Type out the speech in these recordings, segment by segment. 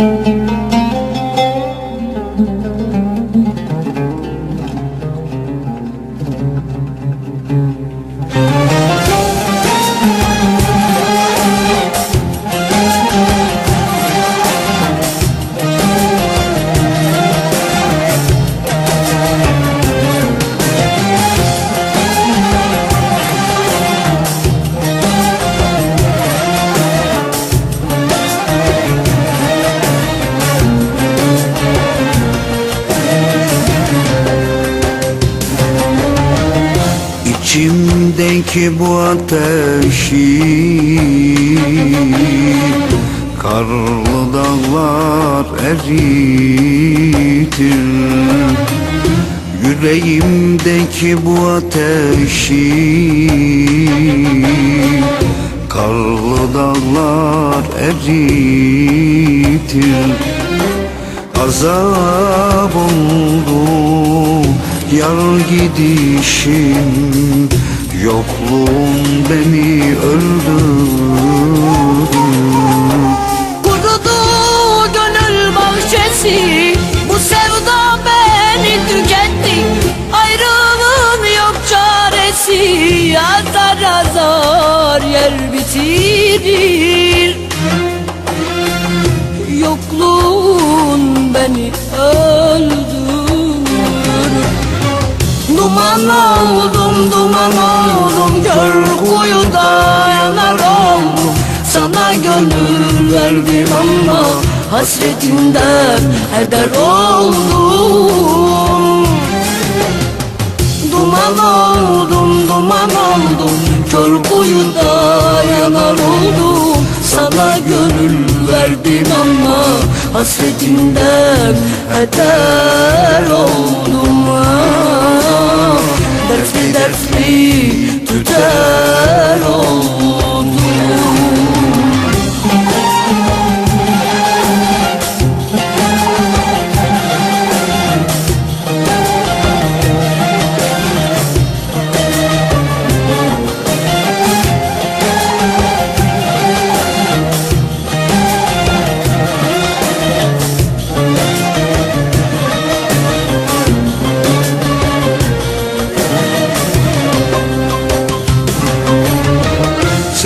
Música İçimdeki bu ateşi. Karlı dağlar eritir. Yüreğimdeki bu ateşi. Karlı dağlar eritir. Azap oldu yar gidişin Yokluğun beni öldürdü Kurudu gönül bahçesi. Bu sevda beni tüketti. Ayrılığın yok çaresi. Azar azar yer bitirir. Yokluğun beni öldürür. Duman oldum, duman oldum Kör kuyuda yanar oldum Sana gönül verdim ama Hasretinden heder oldum. Duman oldum, duman oldum Kör kuyuda yanar oldum. Sana gönül verdim ama Hasretinden heder oldum. ah. Dertli dertli tüter oldum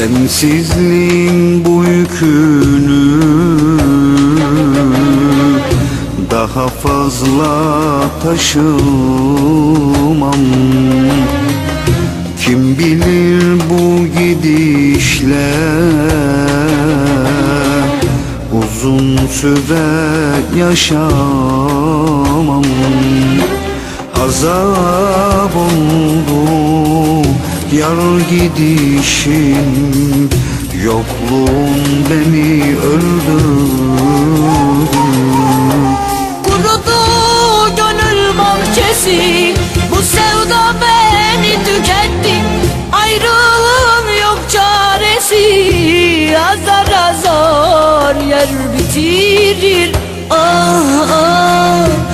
Sensizliğin bu yükünü Daha fazla taşımam. Kim bilir bu gidişle Uzun süre yaşamam. Azap oldu yar gidişin Yokluğun beni öldürdü. Kurudu gönül bahçesi Bu sevda beni tüketti. Ayrılığın yok çaresi Azar azar yer bitirir. Ah ah